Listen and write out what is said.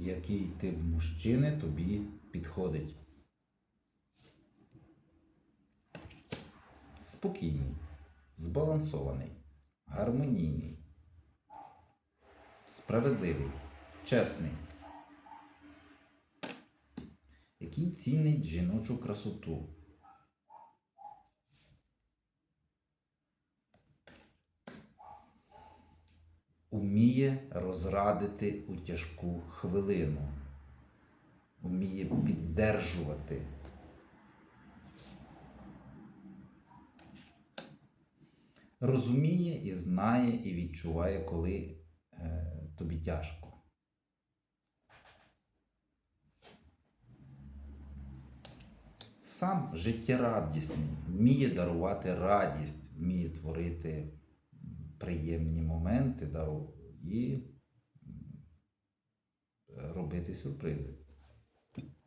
який тип мужчини тобі підходить. Спокійний, збалансований, гармонійний, справедливий, чесний, який цінить жіночу красоту. Уміє розрадити у тяжку хвилину, уміє піддержувати. Розуміє і знає, і відчуває, коли е, тобі тяжко. Сам життєрадісний, вміє дарувати радість, вміє творити приємні моменти дару і робити сюрпризи.